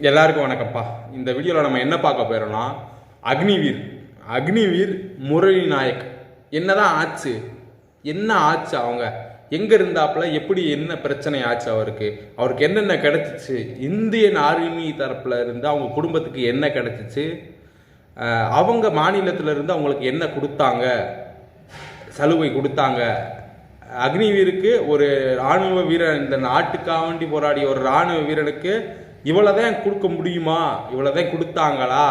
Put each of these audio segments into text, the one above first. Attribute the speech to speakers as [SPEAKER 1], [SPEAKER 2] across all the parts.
[SPEAKER 1] எல்லாருக்கும் வணக்கம்ப்பா. இந்த வீடியோவில் நம்ம என்ன பார்க்க போகிறோம்னா அக்னிவீர். அக்னிவீர் முரளி நாயக் என்னதான் ஆச்சு? என்ன ஆச்சு அவங்க? எங்கே இருந்தாப்புல எப்படி என்ன பிரச்சனை ஆச்சு அவருக்கு? அவருக்கு என்னென்ன கிடைச்சிச்சு? இந்தியன் ஆர்மி தரப்புல இருந்து அவங்க குடும்பத்துக்கு என்ன கிடைச்சிச்சு? அவங்க மாநிலத்துல இருந்து அவங்களுக்கு என்ன கொடுத்தாங்க? சலுகை கொடுத்தாங்க? அக்னிவீருக்கு ஒரு ராணுவ வீரன் இந்த நாட்டுக்காக வேண்டி போராடிய ஒரு ராணுவ வீரனுக்கு இவ்வளோதான் கொடுக்க முடியுமா? இவ்வளோதான் கொடுத்தாங்களா?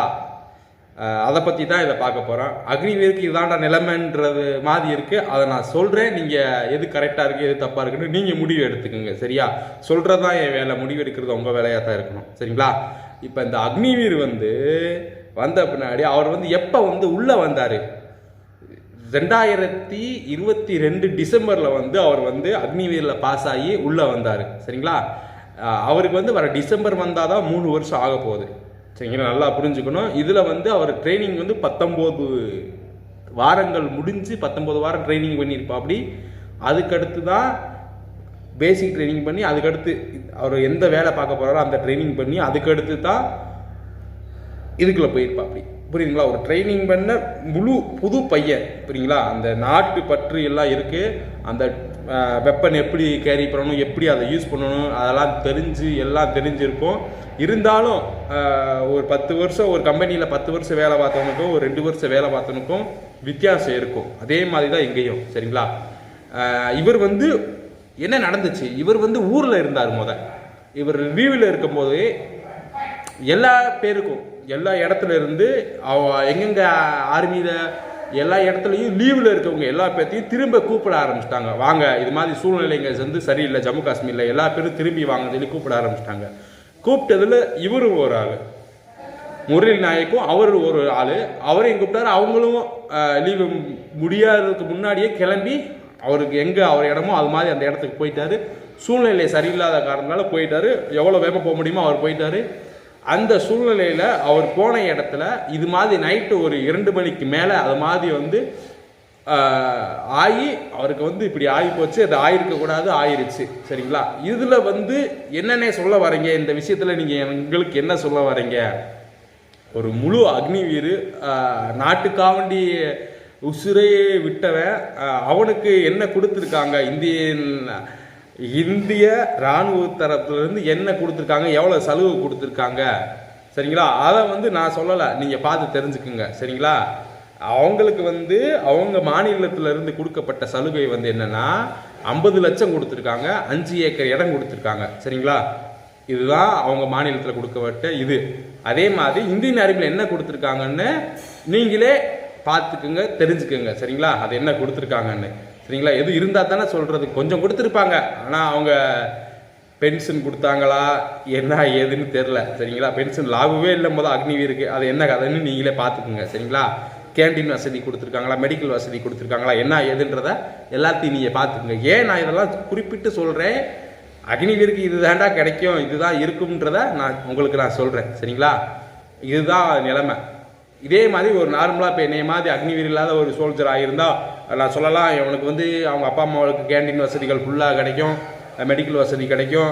[SPEAKER 1] அதை பற்றி தான் இதை பார்க்க போகிறோம் அக்னிவீருக்கு இதாண்டா நிலைமைன்றது மாதிரி இருக்குது அதை நான் சொல்கிறேன் நீங்கள் எது கரெக்டாக இருக்குது எது தப்பாக இருக்குன்னு நீங்கள் முடிவு எடுத்துக்கோங்க. சரியா? சொல்கிறது தான் என் வேலை. முடிவு எடுக்கிறது உங்கள் வேலையாக தான் இருக்கணும். சரிங்களா? இப்போ இந்த அக்னிவீர் வந்து வந்த பின்னாடி அவர் வந்து எப்போ வந்து உள்ளே வந்தார்? ரெண்டாயிரத்தி இருபத்தி ரெண்டு டிசம்பரில் வந்து அவர் வந்து அக்னிவீரில் பாஸ் ஆகி உள்ளே வந்தார். சரிங்களா? அவருக்கு வந்து வர டிசம்பர் வந்தால் தான் மூணு வருஷம் ஆக போகுது. சரிங்களா? நல்லா புரிஞ்சுக்கணும். இதில் வந்து அவர் ட்ரைனிங் வந்து பத்தொம்போது வாரங்கள் முடிஞ்சு பத்தொம்போது வாரம் ட்ரைனிங் பண்ணியிருப்பாப்படி அதுக்கடுத்து தான் பேசிக் ட்ரைனிங் பண்ணி அதுக்கடுத்து அவர் எந்த வேலை பார்க்க போகிறாரோ அந்த ட்ரைனிங் பண்ணி அதுக்கடுத்து தான் இதுக்குள்ள போயிருப்பாப்படி புரியுதுங்களா? ஒரு ட்ரைனிங் பண்ண முழு புது பையன். புரியுங்களா அந்த நாட்டு பற்று எல்லாம் இருக்குது அந்த வெப்பன் எப்படி கேரி பண்ணணும் எப்படி அதை யூஸ் பண்ணணும் அதெல்லாம் தெரிஞ்சு எல்லாம் தெரிஞ்சிருக்கும். இருந்தாலும் ஒரு பத்து வருஷம் ஒரு கம்பெனியில் பத்து வருஷம் வேலை பார்த்தவனுக்கும் ஒரு ரெண்டு வருஷம் வேலை பார்த்தவனுக்கும் வித்தியாசம் இருக்கும். அதே மாதிரி தான் எங்கேயும் சரிங்களா இவர் வந்து என்ன நடந்துச்சு? இவர் வந்து ஊரில் இருந்தார் முத. இவர் லீவில் இருக்கும்போது எல்லா பேருக்கும் எல்லா இடத்துல இருந்து அவ எங்கெங்க ஆர்மியில் எல்லா இடத்துலையும் லீவில் இருக்கவங்க எல்லா பேர்த்தையும் திரும்ப கூப்பிட ஆரம்பிச்சிட்டாங்க. வாங்க இது மாதிரி சூழ்நிலைங்க வந்து சரியில்லை ஜம்மு காஷ்மீரில் எல்லா பேரும் திரும்பி வாங்க சொல்லி கூப்பிட ஆரம்பிச்சிட்டாங்க. கூப்பிட்டதில் இவரும் ஒரு ஆள். முரளி நாயக்கும் அவர் ஒரு ஆள். அவரையும் கூப்பிட்டாரு. அவங்களும் லீவு முடியாததுக்கு முன்னாடியே கிளம்பி அவருக்கு எங்கே அவர் இடமோ அது மாதிரி அந்த இடத்துக்கு போயிட்டாரு. சூழ்நிலை சரியில்லாத காரணத்தினால போயிட்டாரு. எவ்வளோ வேகமாக போக முடியுமோ அவர் போயிட்டாரு. அந்த சூழ்நிலையில் அவர் போன இடத்துல இது மாதிரி நைட்டு ஒரு இரண்டு மணிக்கு மேலே அது மாதிரி வந்து ஆகி அவருக்கு வந்து இப்படி ஆகி போச்சு. அது ஆயிருக்கக்கூடாது ஆயிடுச்சு ஆயிருச்சு. சரிங்களா? இதில் வந்து என்னென்ன சொல்ல வரீங்க? இந்த விஷயத்தில் நீங்கள் எங்களுக்கு என்ன சொல்ல வரீங்க? ஒரு முழு அக்னிவீர் நாட்டுக்காவண்டி உசுரையே விட்டவன் அவனுக்கு என்ன கொடுத்துருக்காங்க? இந்தியன் இந்திய இராணுவ தரப்புலேருந்து என்ன கொடுத்துருக்காங்க எவ்வளோ சலுகை கொடுத்துருக்காங்க சரிங்களா? அதை வந்து நான் சொல்லலை. நீங்கள் பார்த்து தெரிஞ்சுக்குங்க சரிங்களா? அவங்களுக்கு வந்து அவங்க மாநிலத்திலிருந்து கொடுக்கப்பட்ட சலுகை வந்து என்னன்னா ஐம்பது லட்சம் கொடுத்துருக்காங்க அஞ்சு ஏக்கர் இடம் கொடுத்துருக்காங்க சரிங்களா? இதுதான் அவங்க மாநிலத்தில் கொடுக்கப்பட்ட இது. அதே மாதிரி இந்தியன் அறிவில் என்ன கொடுத்துருக்காங்கன்னு நீங்களே பார்த்துக்குங்க தெரிஞ்சுக்குங்க சரிங்களா? அது என்ன கொடுத்துருக்காங்கன்னு. சரிங்களா? எது இருந்தால் தானே சொல்கிறது கொஞ்சம் கொடுத்துருப்பாங்க. ஆனால் அவங்க பென்ஷன் கொடுத்தாங்களா? என்ன ஏதுன்னு தெரில சரிங்களா? பென்ஷன் லாபமே இல்லை போது அக்னிவீருக்கு அது என்ன கதைன்னு நீங்களே பார்த்துக்குங்க. சரிங்களா? கேண்டீன் வசதி கொடுத்துருக்காங்களா? மெடிக்கல் வசதி கொடுத்துருக்காங்களா? என்ன ஏதுன்றத எல்லாத்தையும் நீங்கள் பார்த்துக்குங்க. ஏன் நான் இதெல்லாம் குறிப்பிட்டு சொல்கிறேன் அக்னிவீருக்கு இது தாண்டா கிடைக்கும். இதுதான் இருக்கும்ன்றத நான் உங்களுக்கு நான் சொல்கிறேன் சரிங்களா? இதுதான் நிலைமை. இதே மாதிரி ஒரு நார்மலாக இப்போ என்னைய மாதிரி அக்னிவீர் இல்லாத ஒரு சோல்ஜர் ஆகியிருந்தா நான் சொல்லலாம் இவனுக்கு வந்து அவங்க அப்பா அம்மாவுக்கு கேண்டீன் வசதிகள் ஃபுல்லாக கிடைக்கும் மெடிக்கல் வசதி கிடைக்கும்.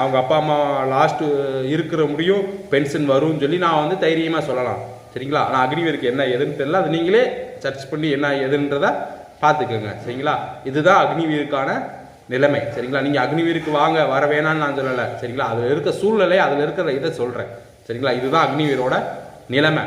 [SPEAKER 1] அவங்க அப்பா அம்மா லாஸ்ட்டு இருக்கிற முடியும் பென்ஷன் வரும்னு சொல்லி நான் வந்து தைரியமாக சொல்லலாம். சரிங்களா? நான் அக்னிவீருக்கு என்ன எதுன்னு தெரியல அது நீங்களே சர்ச் பண்ணி என்ன ஏதுன்றதை பார்த்துக்கோங்க. சரிங்களா? இதுதான் அக்னிவீருக்கான நிலைமை. சரிங்களா? நீங்கள் அக்னிவீருக்கு வாங்க வர வேணாம்னு நான் சொல்லலை. சரிங்களா? அதில் இருக்க சூழ்நிலை அதில் இருக்கிற இதை சொல்கிறேன் சரிங்களா? இதுதான் அக்னிவீரோட நிலைமை.